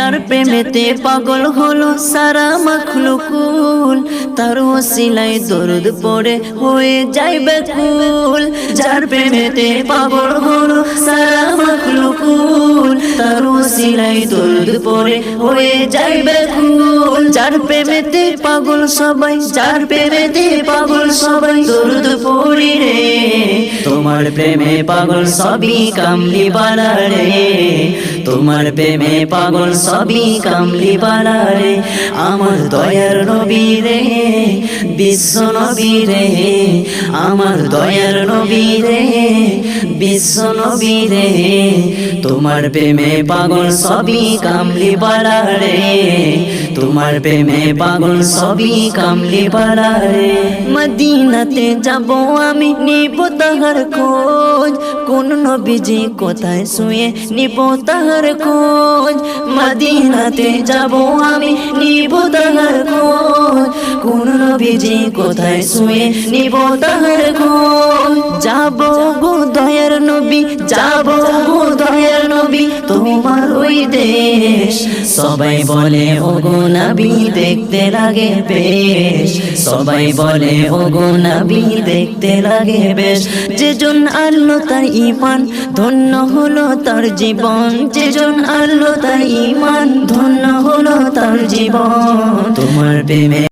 যার প্রেমেতে পাগল হলো সারা মখলুকুল। তার ওসিলায় দরদ পড়ে হয়ে যায় বেকুল যার প্রেমেতে পাগল হলো সারা মখলুকুল। তার ওসিলায় দরদ পড়ে হয়ে যায় বেকুল যার প্রেমেতে পাগল সবাই, যার প্রেমেতে পাগল সবাই দরদ পড়ি রে। তোমার প্রেমে পাগল সবই কামলি বালা রে। তোমার প্রেমে পাগল সবই কামলি বালা রে। আমার দয়ার নবী রে, বিশ্ব নবী রে, আমার দয়ার নবী রে, বিশ্ব নবী রে। তোমার প্রেমে পাগল সবই কামলি বালা রে। তোমার প্রেমে পাগল সবই কামলি বালা রে। মদিনাতে যাব আমি, নিব তাহার খোঁজ। কোন নবীজি কোথায় শুয়ে নিব তাহার খোঁজ, মদিনাতে যাব আমি নিব তাহার খোঁজ। কোন নবীজি কোথায় শুয়ে নিব তাহার খোঁজ? যাব গো দয়ার নবী, যাব গো দয়ার নবী, তোমার ওই দেশ সবাই বলে ও গো নবী, দেখতে লাগে বেশ। সবাই বলে ও গো নবী, দেখতে লাগে বেশ। যেজন আল্লো তার ইমান ধন্য হলো তার জীবন। যেজন আল্লো তার ইমান ধন্য হলো তার জীবন। তোমার প্রেমে